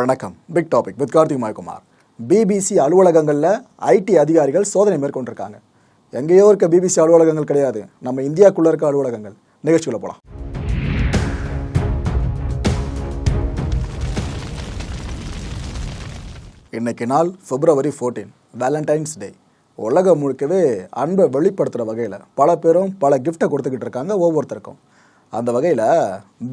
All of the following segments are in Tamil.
வணக்கம். Big topic with Karthik Mayakumar. BBC அலுவலகங்களில் ஐடி அதிகாரிகள் சோதனை மேற்கொண்டிருக்காங்க. எங்கேயோ இருக்க பிபிசி அலுவலகங்கள் கிடையாது. நம்ம இந்தியாக்குள்ளே இருக்க அலுவலகங்கள். நிகழ்ச்சிக்குள்ள போகலாம் இன்னைக்கு நாள் பிப்ரவரி ஃபோர்டீன் வேலண்டைன்ஸ் டே உலகம் முழுக்கவே அன்பை வெளிப்படுத்துகிற வகையில் பல பேரும் பல கிஃப்ட்டை கொடுத்துக்கிட்டு இருக்காங்க ஒவ்வொருத்தருக்கும். அந்த வகையில்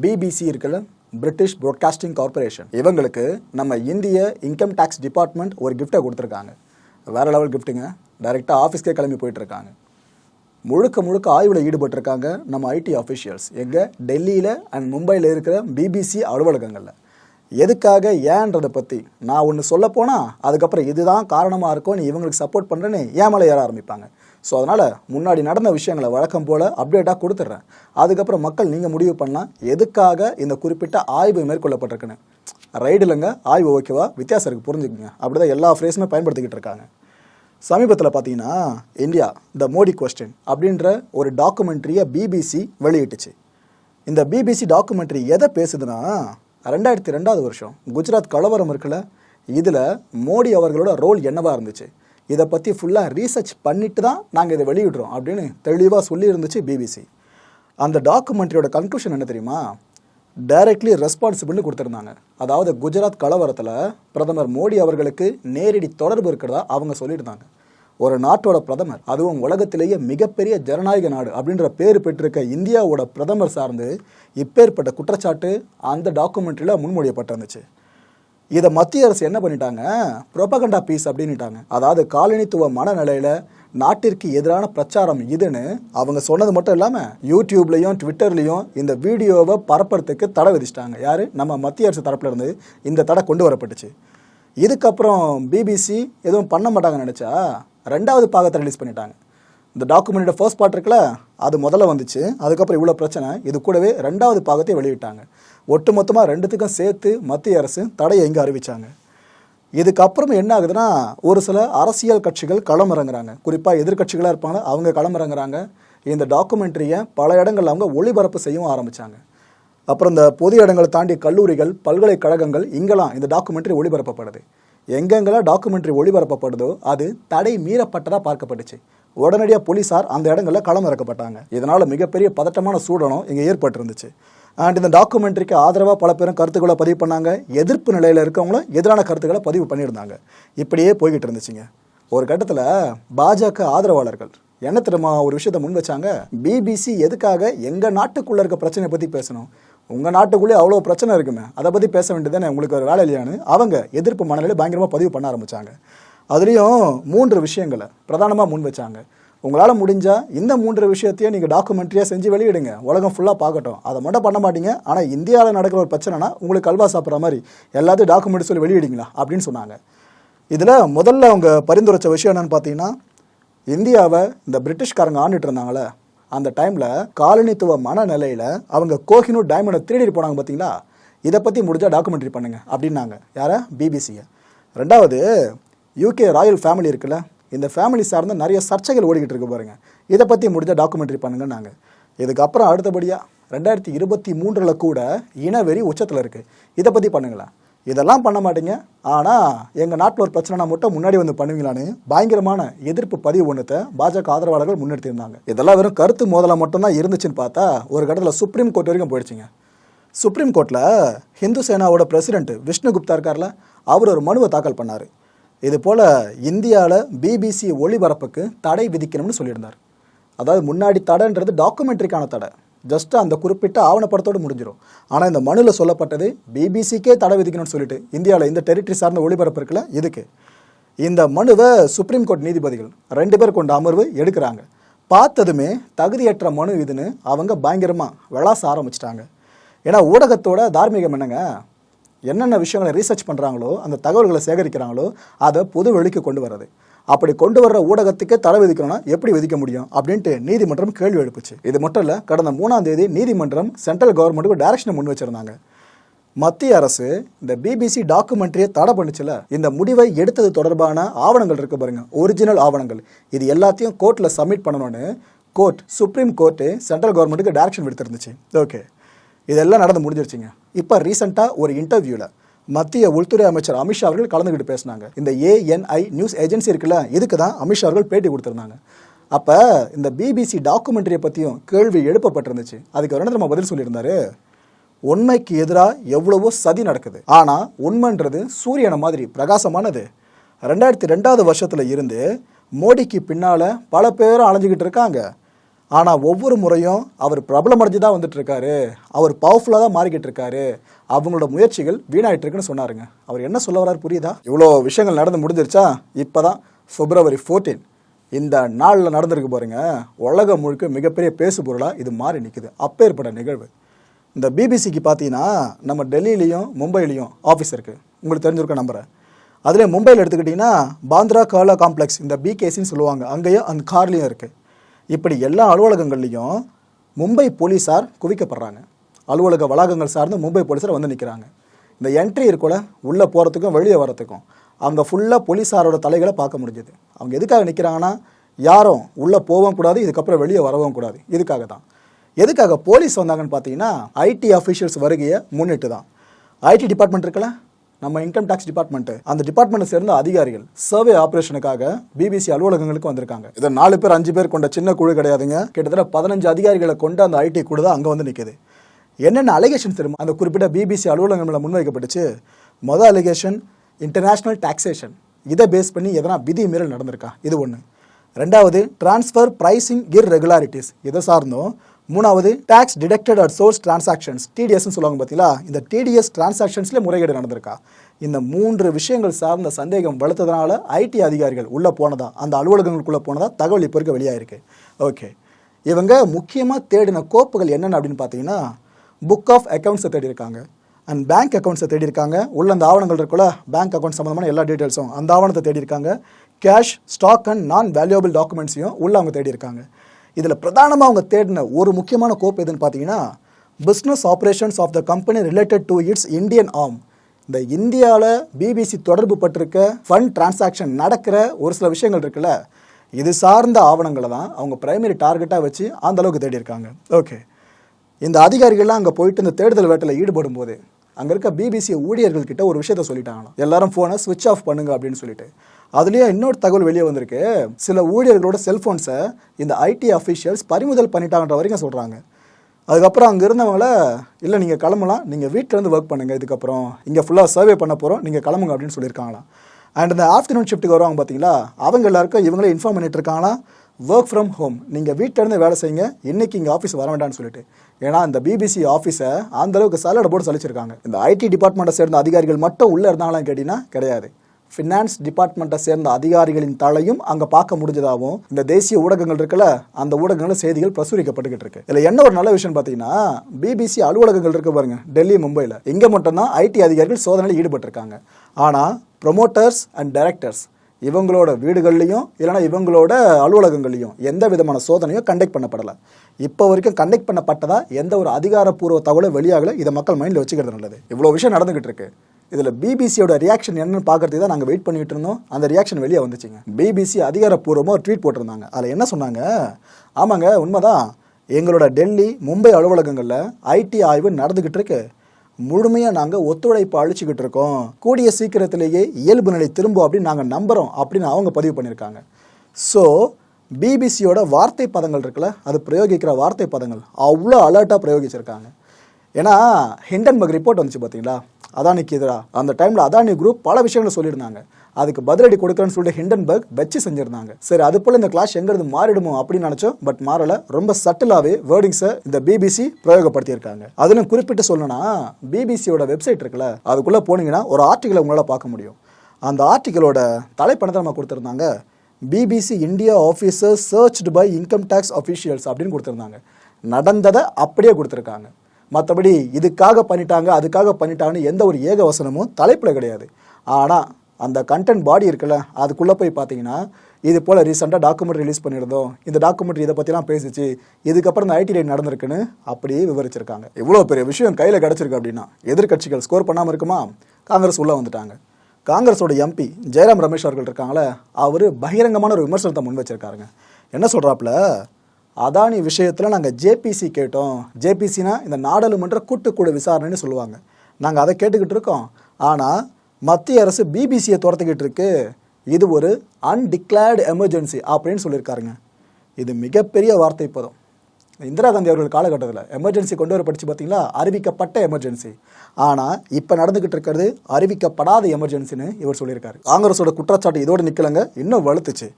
பிபிசி இருக்கிற பிரிட்டிஷ் ப்ராட்காஸ்டிங் கார்ப்பரேஷன் இவங்களுக்கு நம்ம இந்திய இன்கம் டேக்ஸ் டிபார்ட்மெண்ட் ஒரு கிஃப்ட்டை கொடுத்துருக்காங்க. வேற லெவல் கிஃப்ட்டுங்க டைரெக்டாக ஆஃபீஸ்க்கே கிளம்பி போயிட்டுருக்காங்க. முழுக்க முழுக்க ஆய்வில் ஈடுபட்டிருக்காங்க நம்ம ஐடி அஃபிஷியல்ஸ் எங்கே? டெல்லியில் அண்ட் மும்பையில் இருக்கிற பிபிசி அலுவலகங்களில். எதுக்காக ஏன்றதை பற்றி நான் ஒன்று சொல்ல போனால் அதுக்கப்புறம் இதுதான் காரணமாக இருக்கும் நீ இவங்களுக்கு சப்போர்ட் பண்ணுறேன்னு ஏன் ஏற ஆரம்பிப்பாங்க? ஸோ அதனால் முன்னாடி நடந்த விஷயங்களை வழக்கம் போல் அப்டேட்டாக கொடுத்துட்றேன். அதுக்கப்புறம் மக்கள் நீங்கள் முடிவு பண்ணலாம் எதுக்காக இந்த குறிப்பிட்ட ஆய்வு மேற்கொள்ளப்பட்டிருக்குன்னு. ரைடு இல்லைங்க ஆய்வு ஓகேவா வித்தியாசம் இருக்குது புரிஞ்சுக்குங்க. அப்படி தான் எல்லா ஃப்ரேஸுமே பயன்படுத்திக்கிட்டு இருக்காங்க. சமீபத்தில் பார்த்தீங்கன்னா இந்தியா த மோடி கொஸ்டின் அப்படின்ற ஒரு டாக்குமெண்ட்ரியை பிபிசி வெளியிட்டுச்சு. இந்த பிபிசி டாக்குமெண்ட்ரி எதை பேசுதுன்னா ரெண்டாயிரத்தி ரெண்டாவது வருஷம் குஜராத் கலவரம் இருக்குல்ல இதில் மோடி அவர்களோட ரோல் என்னவாக இருந்துச்சு? இதை பற்றி ஃபுல்லாக ரீசர்ச் பண்ணிட்டு தான் நாங்கள் இதை வெளியிடுறோம் அப்படின்னு தெளிவாக சொல்லி இருந்துச்சு பிபிசி அந்த டாக்குமெண்ட்ரியோட கன்க்ளூஷன் என்ன தெரியுமா? டைரக்ட்லி ரெஸ்பான்சிபிள்னு கொடுத்துருந்தாங்க. அதாவது குஜராத் கலவரத்தில் பிரதமர் மோடி அவர்களுக்கு நேரடி தொடர்பு இருக்கிறதா அவங்க சொல்லியிருந்தாங்க. ஒரு நாட்டோட பிரதமர் அதுவும் உலகத்திலேயே மிகப்பெரிய ஜனநாயக நாடு அப்படின்ற பேர் பெற்றிருக்க இந்தியாவோட பிரதமர் சார்ந்து இப்பேற்பட்ட குற்றச்சாட்டு அந்த டாக்குமெண்ட்ரியில் முன்மொழியப்பட்டிருந்துச்சு. இதை மத்திய அரசு என்ன பண்ணிட்டாங்க? புரோபகண்டா பீஸ் அப்படின்னுட்டாங்க. அதாவது காலனித்துவ மனநிலையில நாட்டிற்கு எதிரான பிரச்சாரம் இதுன்னு அவங்க சொன்னது மட்டும் இல்லாமல் யூடியூப்லையும் ட்விட்டர்லையும் இந்த வீடியோவை பரப்புறதுக்கு தடை விதிச்சிட்டாங்க. யாரு? நம்ம மத்திய அரசு தரப்புல இருந்து இந்த தடை கொண்டு வரப்பட்டுச்சு. இதுக்கப்புறம் பிபிசி எதுவும் பண்ண மாட்டாங்கன்னு நினச்சா ரெண்டாவது பாகத்தை ரிலீஸ் பண்ணிட்டாங்க. இந்த டாக்குமெண்ட்டோட ஃபர்ஸ்ட் பார்ட் இருக்குல்ல அது முதல்ல வந்துச்சு. அதுக்கப்புறம் இவ்வளோ பிரச்சனை. இது கூடவே ரெண்டாவது பாகத்தை வெளியிட்டாங்க. ஒட்டுமொத்தமாக ரெண்டுத்துக்கும் சேர்த்து மத்திய அரசு தடையை எங்கே அறிவித்தாங்க இதுக்கப்புறம் என்ன ஆகுதுன்னா ஒரு சில அரசியல் கட்சிகள் களமிறங்குறாங்க குறிப்பாக எதிர்க்கட்சிகளாக இருப்பாங்க அவங்க களமிறங்குறாங்க இந்த டாக்குமெண்ட்ரியை பல இடங்களில் அவங்க ஒளிபரப்பு செய்யவும் ஆரம்பிச்சாங்க. அப்புறம் இந்த பொது இடங்களை தாண்டி கல்லூரிகள் பல்கலைக்கழகங்கள் இங்கெல்லாம் இந்த டாக்குமெண்ட்ரி ஒளிபரப்பப்படுது. எங்கெங்கெல்லாம் டாக்குமெண்ட்ரி ஒளிபரப்பப்படுதோ அது தடை மீறப்பட்டதாக பார்க்கப்பட்டுச்சு. உடனடியாக போலீஸார் அந்த இடங்களில் களம் இறக்கப்பட்டாங்க. இதனால் மிகப்பெரிய பதட்டமான சூழலும் இங்கே ஏற்பட்டிருந்துச்சு. அண்ட் இந்த டாக்குமெண்ட்ரிக்கு ஆதரவாக பல பேரும் கருத்துக்களை பதிவு பண்ணாங்க. எதிர்ப்பு நிலையில் இருக்கவங்களும் எதிரான கருத்துக்களை பதிவு பண்ணியிருந்தாங்க. இப்படியே போய்கிட்டு இருந்துச்சுங்க. ஒரு கட்டத்தில் பாஜக ஆதரவாளர்கள் என்ன தெரியுமா ஒரு விஷயத்தை முன் வச்சாங்க? பிபிசி எதுக்காக எங்கள் நாட்டுக்குள்ளே இருக்க பிரச்சனையை பற்றி பேசணும்? உங்கள் நாட்டுக்குள்ளே அவ்வளோ பிரச்சனை இருக்குமே. அதை பற்றி பேச வேண்டியதானே உங்களுக்கு ஒரு வேலை இல்லையான்னு அவங்க எதிர்ப்பு மனநிலையில் பயங்கரமாக பதிவு பண்ண ஆரம்பித்தாங்க அதுலேயும் மூன்று விஷயங்களை பிரதானமாக முன் வச்சாங்க. உங்களால் முடிஞ்சால் இந்த மூன்று விஷயத்தையும் நீங்கள் டாக்குமெண்ட்ரியாக செஞ்சு வெளியிடுங்க. உலகம் ஃபுல்லாக பார்க்கட்டும். அதை மட்டும் பண்ண மாட்டீங்க. ஆனால் இந்தியாவில் நடக்கிற ஒரு பிரச்சனைனா உங்களுக்கு கல்வா சாப்பிட்ற மாதிரி எல்லாத்தையும் டாக்குமெண்ட் சொல்லி வெளியிடுங்களா? அப்படின்னு சொன்னாங்க. இதில் முதல்ல அவங்க பரிந்துரைச்ச விஷயம் என்னென்னு பார்த்தீங்கன்னா இந்தியாவை இந்த பிரிட்டிஷ்காரங்க ஆண்டுட்டு இருந்தாங்களே அந்த டைமில் காலனித்துவ மனநிலையில் அவங்க கோஹினூர் டைமண்டை திருடிட்டு போனாங்க பார்த்தீங்களா? இதை பற்றி முடிஞ்சால் டாக்குமெண்ட்ரி பண்ணுங்கள் அப்படின்னாங்க. யாரை? பிபிசியை ரெண்டாவது யூகே ராயல் ஃபேமிலி இருக்குல்ல இந்த ஃபேமிலி சார்ந்த நிறைய சர்ச்சைகள் ஓடிக்கிட்டு இருக்கு பாருங்கள் இதை பற்றி முடிஞ்ச டாக்குமெண்ட்ரி பண்ணுங்கன்னாங்க இதுக்கப்புறம் அடுத்தபடியாக ரெண்டாயிரத்தி இருபத்தி மூன்றில் கூட இனவெறி உச்சத்தில் இருக்குது இதை பற்றி பண்ணுங்களேன் இதெல்லாம் பண்ண மாட்டீங்க. ஆனால் எங்கள் நாட்டில் ஒரு பிரச்சனைனா மட்டும் முன்னாடி வந்து பண்ணுவீங்களான்னு பயங்கரமான எதிர்ப்பு பதிவு ஒன்றத்தை பாஜக ஆதரவாளர்கள் முன்னெடுத்திருந்தாங்க. இதெல்லாம் வெறும் கருத்து மோதலாக மட்டும்தான் இருந்துச்சுன்னு பார்த்தா ஒரு கட்டத்தில் சுப்ரீம் கோர்ட் வரைக்கும் போயிடுச்சுங்க. சுப்ரீம் கோர்ட்டில் ஹிந்து சேனாவோட பிரசிடென்ட் விஷ்ணு குப்தா இருக்கார்ல அவர் ஒரு மனுவை தாக்கல் பண்ணார். இது போல் இந்தியாவில் பிபிசி ஒளிபரப்புக்கு தடை விதிக்கணும்னு சொல்லியிருந்தார். அதாவது முன்னாடி தடைன்றது டாக்குமெண்ட்ரிக்கான தடை. ஜஸ்ட் அந்த குறிப்பிட்ட ஆவணப்படத்தோடு முடிஞ்சிடும் ஆனால் இந்த மனுவில் சொல்லப்பட்டது பிபிசிக்கே தடை விதிக்கணும்னு சொல்லிட்டு இந்தியாவில் இந்த டெரிட்டரி சார்ந்த ஒளிபரப்பு இருக்குல்ல இதுக்கு. இந்த மனுவை சுப்ரீம் கோர்ட் நீதிபதிகள் ரெண்டு பேர் கொண்ட அமர்வு எடுக்கிறாங்க. பார்த்ததுமே தகுதியற்ற மனு இதுன்னு அவங்க பயங்கரமாக விளாச ஆரம்பிச்சிட்டாங்க. ஏன்னா ஊடகத்தோட தார்மீகம் என்னங்க? என்னென்ன விஷயங்களை ரீசர்ச் பண்ணுறாங்களோ அந்த தகவல்களை சேகரிக்கிறாங்களோ அதை பொது வெளிக்கு கொண்டு வர்றது. அப்படி கொண்டு வர்ற ஊடகத்துக்கே தடை விதிக்கணும்னா எப்படி விதிக்க முடியும் அப்படின்ட்டு நீதிமன்றம் கேள்வி எழுப்புச்சு. இது மட்டும் இல்லை கடந்த மூணாம் தேதி நீதிமன்றம் சென்ட்ரல் கவர்மெண்ட்டுக்கு டைரக்ஷனை முன் வச்சிருந்தாங்க. மத்திய அரசு இந்த பிபிசி டாக்குமெண்ட்ரியை தடை பண்ணுச்சுல இந்த முடிவை எடுத்தது தொடர்பான ஆவணங்கள் இருக்கு பாருங்க ஒரிஜினல் ஆவணங்கள். இது எல்லாத்தையும் கோர்ட்டில் சப்மிட் பண்ணணும்னு கோர்ட் சுப்ரீம் கோர்ட்டு சென்ட்ரல் கவர்மெண்ட்டுக்கு டைரக்ஷன் விடுத்திருந்துச்சு ஓகே இதெல்லாம் நடந்து முடிஞ்சிருச்சுங்க. இப்போ ரீசெண்டாக ஒரு இன்டர்வியூவில் மத்திய உள்துறை அமைச்சர் அமித்ஷா அவர்கள் கலந்துக்கிட்டு பேசினாங்க. இந்த ஏஎன்ஐ நியூஸ் ஏஜென்சி இருக்குல்ல இதுக்கு தான் அமித்ஷா அவர்கள் பேட்டி கொடுத்துருந்தாங்க. அப்போ இந்த பிபிசி டாக்குமெண்ட்ரியை பற்றியும் கேள்வி எழுப்பப்பட்டிருந்துச்சு. அதுக்கு அவர் நம்ம பதில் சொல்லியிருந்தாரு. உண்மைக்கு எதிராக எவ்வளவோ சதி நடக்குது. ஆனால் உண்மைன்றது சூரியனை மாதிரி பிரகாசமானது. ரெண்டாயிரத்தி ரெண்டாவது வருஷத்தில் இருந்து மோடிக்கு பின்னால் பல பேரும் அலைஞ்சிக்கிட்டு இருக்காங்க. ஆனால் ஒவ்வொரு முறையும் அவர் பிரபலமடைஞ்சு தான் வந்துட்டு இருக்காரு அவர் பவர்ஃபுல்லாக தான் மாறிக்கிட்டு இருக்காரு அவங்களோட முயற்சிகள் வீணாயிட்டு இருக்குன்னு சொன்னாருங்க. அவர் என்ன சொல்ல வர்றாரு புரியுதா? இவ்வளோ விஷயங்கள் நடந்து முடிஞ்சிருச்சா? இப்போதான் பிப்ரவரி ஃபோர்டீன் இந்த நாளில் நடந்திருக்கு பாருங்க. உலகம் முழுக்க மிகப்பெரிய பேசு பொருளாக இது மாறி நிற்குது அப்பேற்பட்ட நிகழ்வு. இந்த பிபிசிக்கு பார்த்தீங்கன்னா நம்ம டெல்லியிலையும் மும்பையிலையும் ஆஃபீஸ் இருக்குது உங்களுக்கு தெரிஞ்சிருக்க நம்புறேன். அதிலே மும்பையில் எடுத்துக்கிட்டிங்கன்னா பாந்த்ரா காலா காம்ப்ளெக்ஸ் இந்த பிகேசின்னு சொல்லுவாங்க. அங்கேயும் அந்த கார்லேயும் இருக்குது இப்படி எல்லா அலுவலகங்கள்லையும் மும்பை போலீஸார் குவிக்கப்படுறாங்க. அலுவலக வளாகங்கள் சார்ந்து மும்பை போலீஸார் வந்து நிற்கிறாங்க இந்த என்ட்ரி இருக்கூட உள்ளே போகிறதுக்கும் வெளியே வரத்துக்கும் அங்கே ஃபுல்லாக போலீஸாரோட தலைகளை பார்க்க முடிஞ்சது. அவங்க எதுக்காக நிற்கிறாங்கன்னா யாரும் உள்ளே போகவும் கூடாது இதுக்கப்புறம் வெளியே வரவும் கூடாது. இதுக்காக தான். எதுக்காக போலீஸ் வந்தாங்கன்னு பார்த்தீங்கன்னா ஐடி ஆஃபீஷியல்ஸ் வருகையை முன்னிட்டு தான். ஐடி டிபார்ட்மெண்ட் இருக்குல்ல நம்ம இன்கம் டேக்ஸ் டிபார்ட்மெண்ட் அந்த டிபார்ட்மெண்ட் சேர்ந்த அதிகாரிகள் சர்வே ஆபரேஷனுக்காக பிபிசி அலுவலகங்களுக்கு வந்திருக்காங்க. இதை நாலு பேர் அஞ்சு பேர் கொண்ட சின்ன குழு கிடையாதுங்க. கிட்டத்தட்ட பதினஞ்சு அதிகாரிகளை கொண்டு அந்த ஐடி குழு தான் அங்கே வந்து நிற்குது என்னென்ன அலிகேஷன் தெரியுமா? அந்த குறிப்பிட்ட பிபிசி அலுவலகங்களில் முன்வைக்கப்பட்டுச்சு. மொதல் அலிகேஷன் இன்டர்நேஷனல் டாக்ஸேஷன் இதை பேஸ் பண்ணி எதனா விதி மீறல் நடந்திருக்கா? இது ஒன்று ரெண்டாவது டிரான்ஸ்ஃபர் ப்ரைஸிங் இர் ரெகுலாரிட்டிஸ் இதை சார்ந்தும் மூணாவது tax deducted at source transactions டிடிஎஸ்னு சொல்லுவாங்க பார்த்தீங்களா? இந்த டிடிஎஸ் டிரான்சாக்ஷன்ஸ்லேயே முறைகேடு நடந்திருக்கா? இந்த மூன்று விஷயங்கள் சார்ந்த சந்தேகம் வளர்த்ததுனால ஐடி அதிகாரிகள் உள்ளே போனதா? அந்த அலுவலகங்களுக்குள்ளே போனதா? தகவல் இப்போ இருக்க வெளியாயிருக்கு. ஓகே இவங்க முக்கியமாக தேடின கோப்புகள் என்னென்ன அப்படின்னு பார்த்தீங்கன்னா புக் ஆஃப் அக்கௌண்ட்ஸை தேடி இருக்காங்க அண்ட் பேங்க் அக்கௌண்ட்ஸை தேடி இருக்காங்க உள்ள அந்த ஆவணங்கள் இருக்குல்ல பேங்க் அக்கௌண்ட் சம்மந்தமான எல்லா டீட்டெயில்ஸும் அந்த ஆவணத்தை தேடி இருக்காங்க cash stock and non valuable டாக்குமெண்ட்ஸையும் உள்ள அவங்க தேடி இருக்காங்க இதில் பிரதானமாக அவங்க தேடின ஒரு முக்கியமான கோப்பு எதுன்னு பார்த்தீங்கன்னா business operations of the company related to its Indian arm இந்த இந்தியாவில் பிபிசி தொடர்பு பட்டிருக்க ஃபண்ட் டிரான்சாக்ஷன் நடக்கிற ஒரு சில விஷயங்கள் இருக்குல்ல இது சார்ந்த ஆவணங்களை தான் அவங்க பிரைமரி டார்கெட்டாக வச்சு அந்த அளவுக்கு ஓகே இந்த அதிகாரிகள்லாம் அங்கே போயிட்டு இந்த தேடுதல் வேட்டையில் ஈடுபடும் போது அங்கே இருக்க பிபிசி ஊழியர்கள் கிட்ட ஒரு விஷயத்த சொல்லிட்டாங்களாம். எல்லாரும் ஃபோனை ஸ்விட்ச் ஆஃப் பண்ணுங்க அப்படின்னு சொல்லிட்டு. அதுலேயும் இன்னொரு தகவல் வெளியே வந்திருக்கு. சில ஊழியர்களோட செல்ஃபோன்ஸை இந்த ஐடி அஃபீஷியல்ஸ் பறிமுதல் பண்ணிட்டாங்கன்ற வரைக்கும் சொல்கிறாங்க அதுக்கப்புறம் அங்கே இருந்தவங்கள இல்லை நீங்கள் கிளம்பலாம். நீங்கள் வீட்டிலேருந்து ஒர்க் பண்ணுங்கள் இதுக்கப்புறம். இங்கே ஃபுல்லாக சர்வே பண்ண போகிறோம் நீங்கள் கிளம்புங்க அப்படின்னு சொல்லியிருக்காங்களாம். அண்ட் இந்த ஆஃப்டர்நூன் ஷிஃப்ட்டுக்கு வருவாங்க பார்த்தீங்களா அவங்க எல்லாருக்கும் இவங்களே இன்ஃபார்ம் பண்ணிட்டு இருக்காங்களா ஒர்க் ஃப்ரம் ஹோம் நீங்கள் வீட்டிலேருந்து வேலை செய்யுங்க. இன்னைக்கு இங்கே ஆஃபீஸ் வர வேண்டாம்னு சொல்லிட்டு. ஏன்னா இந்த பிபிசி ஆஃபீஸை அந்தளவுக்கு சலடை போட்டு சலிச்சிருக்காங்க. இந்த ஐடி டிபார்ட்மெண்ட்டை சேர்ந்த அதிகாரிகள் மட்டும் உள்ளே இருந்தாங்களான்னு கேட்டிங்கன்னா கிடையாது. ஃபினான்ஸ் டிபார்ட்மெண்ட்டை சேர்ந்த அதிகாரிகளின் தலையும் அங்கே பார்க்க முடிஞ்சதாகவும் இந்த தேசிய ஊடகங்கள் இருக்குல்ல அந்த ஊடகங்களில் செய்திகள் பிரசுரிக்கப்பட்டுக்கிட்டு இருக்கு. இதில் என்ன ஒரு நல்ல விஷயம் பார்த்தீங்கன்னா பிபிசி அலுவலகங்கள் இருக்கு பாருங்க. டெல்லி மும்பையில் இங்கே மட்டும்தான் ஐடி அதிகாரிகள் சோதனையில் ஈடுபட்டிருக்காங்க. ஆனால் ப்ரொமோட்டர்ஸ் அண்ட் டைரக்டர்ஸ் இவங்களோட வீடுகள்லையும் இல்லைன்னா இவங்களோட அலுவலகங்கள்லையும் எந்த விதமான சோதனையும் கண்டக்ட் பண்ணப்படலை. இப்போ வரைக்கும் கண்டக்ட் பண்ணப்பட்டதா எந்த ஒரு அதிகாரப்பூர்வ தகவலும் வெளியாகல. இதை மக்கள் மைண்டில் வச்சுக்கிறது நல்லது. இவ்வளோ விஷயம் நடந்துகிட்டு இருக்கு. இதில் பிபிசியோட ரியாக்ஷன் என்னன்னு பார்க்கறதுக்கு தான் நாங்கள் வெயிட் பண்ணிட்டு இருந்தோம். அந்த ரியாக்ஷன் வெளியே வந்துச்சுங்க. பிபிசி அதிகாரப்பூர்வமாக ஒரு ட்வீட் போட்டிருந்தாங்க. அதில் என்ன சொன்னாங்க? ஆமாங்க உண்மைதான். எங்களோட டெல்லி மும்பை அலுவலகங்களில் ஐடி ஆய்வு நடந்துக்கிட்டு இருக்கு. முழுமையாக நாங்கள் ஒத்துழைப்பு அழிச்சுக்கிட்டு இருக்கோம். கூடிய சீக்கிரத்திலேயே இயல்பு நிலை திரும்பும் அப்படின்னு நாங்கள் நம்புகிறோம் அப்படின்னு அவங்க பதிவு பண்ணியிருக்காங்க. ஸோ பிபிசியோட வார்த்தை பதங்கள் இருக்குல்ல அது பிரயோகிக்கிற வார்த்தை பதங்கள். அவ்வளோ அலர்ட்டாக பிரயோகிச்சிருக்காங்க. ஏன்னா ஹிண்டன்பர்க் ரிப்போர்ட் வந்துச்சு பார்த்தீங்களா அதானிக்கு எதிராக. அந்த டைமில் அதானி குரூப் பல விஷயங்களை சொல்லியிருந்தாங்க. அதுக்கு பதிலடி கொடுக்குறேன்னு சொல்லிட்டு ஹிண்டன்பர்க் வச்சு செஞ்சிருந்தாங்க. சரி அது போல இந்த கிளாஸ் எங்கிறது மாறிடுமோ அப்படின்னு நினைச்சோம் பட் மாறல. ரொம்ப சட்டிலாகவே வேர்டிங்ஸை இந்த பிபிசி பிரயோகப்படுத்தியிருக்காங்க. அதிலும் குறிப்பிட்டு சொல்லணும்னா பிபிசியோட வெப்சைட் இருக்குல்ல அதுக்குள்ளே போனீங்கன்னா ஒரு ஆர்டிக்கலை உங்களால் பார்க்க முடியும். அந்த ஆர்டிக்கலோட தலைப்பணத்தை நம்ம கொடுத்துருந்தாங்க. BBC India officer searched by income tax officials அப்படின்னு கொடுத்துருந்தாங்க. நடந்ததை அப்படியே கொடுத்துருக்காங்க. மற்றபடி இதுக்காக பண்ணிட்டாங்க அதுக்காக பண்ணிட்டாங்கன்னு எந்த ஒரு ஏக வசனமும் தலைப்பில் கிடையாது. ஆனால் அந்த கண்டென்ட் பாடி இருக்குல்ல அதுக்குள்ளே போய் பார்த்தீங்கன்னா இது போல் ரீசெண்டாக டாக்குமெண்ட் ரிலீஸ் பண்ணியிருந்தோம். இந்த டாக்குமெண்ட் இதை பற்றிலாம் பேசிச்சு இதுக்கப்புறம் இந்த ஐடி ரைட் நடந்திருக்குன்னு அப்படியே விவரிச்சிருக்காங்க. இவ்வளோ பெரிய விஷயம் கையில் கிடச்சிருக்கு அப்படின்னா எதிர்க்கட்சிகள் ஸ்கோர் பண்ணாமல் இருக்குமா? காங்கிரஸ் உள்ளே வந்துட்டாங்க. காங்கிரஸோட எம்பி ஜெயராம் ரமேஷ் அவர்கள் இருக்காங்களே அவர் பகிரங்கமான ஒரு விமர்சனத்தை முன் வச்சிருக்காருங்க. என்ன சொல்கிறாப்புல அதானி விஷயத்தில் நாங்கள் ஜேபிசி கேட்டோம். ஜேபிசினா இந்த நாடாளுமன்ற கூட்டுக்குழு விசாரணைன்னு சொல்லுவாங்க. நாங்கள் அதை கேட்டுக்கிட்டு இருக்கோம். ஆனால் மத்திய அரசு பிபிசியை துரத்துக்கிட்டு இருக்கு. இது ஒரு அன்டிக்ளேர்டு எமர்ஜென்சி அப்படின்னு சொல்லியிருக்காருங்க. இது மிகப்பெரிய வார்த்தை பதம் இந்திரா காந்தி அவர்கள் காலகட்டத்தில் எமர்ஜென்சி கொண்டு வர படிச்சு பார்த்தீங்களா? அறிவிக்கப்பட்ட எமர்ஜென்சி ஆனால் இப்போ நடந்துக்கிட்டு இருக்கிறது அறிவிக்கப்படாத எமர்ஜென்சின்னு இவர் சொல்லியிருக்காரு. காங்கிரஸோட குற்றச்சாட்டு இதோடு நிற்கலங்க இன்னும் வலுத்துச்சு.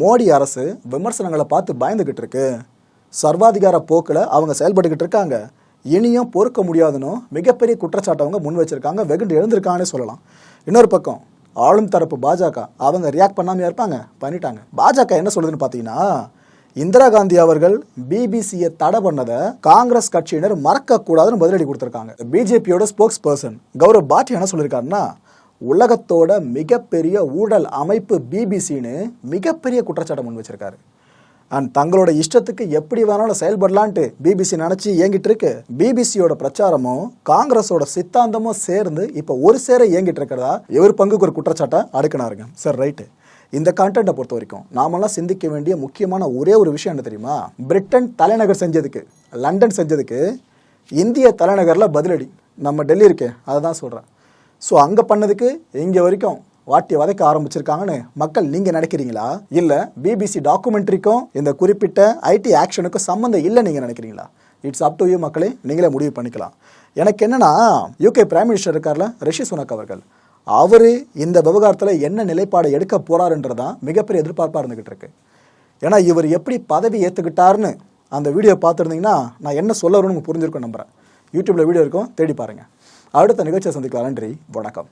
மோடி அரசு விமர்சனங்களை பார்த்து பயந்துகிட்டு இருக்கு. சர்வாதிகார போக்கில் அவங்க செயல்பட்டுக்கிட்டு இருக்காங்க. இனியும் பொறுக்க முடியாதுன்னு மிகப்பெரிய குற்றச்சாட்டை அவங்க முன் வச்சிருக்காங்க. வெகுண்டு எழுந்திருக்காங்கன்னு சொல்லலாம். இன்னொரு பக்கம் ஆளும் தரப்பு பாஜக அவங்க ரியாக்ட் பண்ணாமையா இருப்பாங்க. பண்ணிட்டாங்க. பாஜக என்ன சொல்லுதுன்னு பார்த்தீங்கன்னா இந்திரா காந்தி அவர்கள் பிபிசியை தடை பண்ணதை காங்கிரஸ் கட்சியினர் மறக்க கூடாதுன்னு பதிலடி கொடுத்துருக்காங்க. பிஜேபியோட ஸ்போக்ஸ் பர்சன் கௌரவ் பாட்டி என்ன சொல்லியிருக்காருன்னா உலகத்தோட மிகப்பெரிய ஊழல் அமைப்பு பிபிசின்னு மிகப்பெரிய குற்றச்சாட்டை முன் வச்சிருக்காரு. அண்ட் தங்களோட இஷ்டத்துக்கு எப்படி வேணாலும் செயல்படலான்ட்டு பிபிசி நினச்சி இயங்கிட்டு இருக்கு. பிபிசியோட பிரச்சாரமும் காங்கிரஸோட சித்தாந்தமும் சேர்ந்து இப்போ ஒரு சேர இயங்கிட்டு இருக்கிறதா இவர் பங்குக்கு ஒரு குற்றச்சாட்டை அடுக்கினாருங்க. சார் ரைட்டு இந்த கான்டென்ட்டை பொறுத்த வரைக்கும் நாமெல்லாம் சிந்திக்க வேண்டிய முக்கியமான ஒரே ஒரு விஷயம் என்ன தெரியுமா? பிரிட்டன் தலைநகர் செஞ்சதுக்கு லண்டன் செஞ்சதுக்கு இந்திய தலைநகரில் பதிலடி. நம்ம டெல்லி இருக்கே அதை தான் சொல்கிறேன் ஸோ அங்கே பண்ணதுக்கு இங்கே வரைக்கும் வாட்டி வதைக்க ஆரம்பிச்சிருக்காங்கன்னு மக்கள் நீங்கள் நினைக்கிறீங்களா? இல்லை பிபிசி டாக்குமெண்ட்ரிக்கும் இந்த குறிப்பிட்ட ஐடி ஆக்ஷனுக்கும் சம்மந்தம் இல்லை நீங்கள் நினைக்கிறீங்களா? இட்ஸ் அப் டு யூ மக்களே நீங்களே முடிவு பண்ணிக்கலாம். எனக்கு என்னன்னா யூகே பிரைம் மினிஸ்டர் இருக்கார்ல ரிஷி சுனக் அவர்கள். அவர் இந்த விவகாரத்தில் என்ன நிலைப்பாடை எடுக்க போறாருன்றதான் மிகப்பெரிய எதிர்பார்ப்பாக இருந்துகிட்டு இருக்கு. ஏன்னா இவர் எப்படி பதவி ஏற்றுக்கிட்டாருன்னு அந்த வீடியோ பார்த்துருந்தீங்கன்னா நான் என்ன சொல்ல வரணும்னு புரிஞ்சிருக்கோம் நம்புறேன். யூடியூப்ல வீடியோ இருக்கும் தேடி பாருங்கள் ఆవిడ తనిగా చేసింది క్యాలెండరీ వణకం.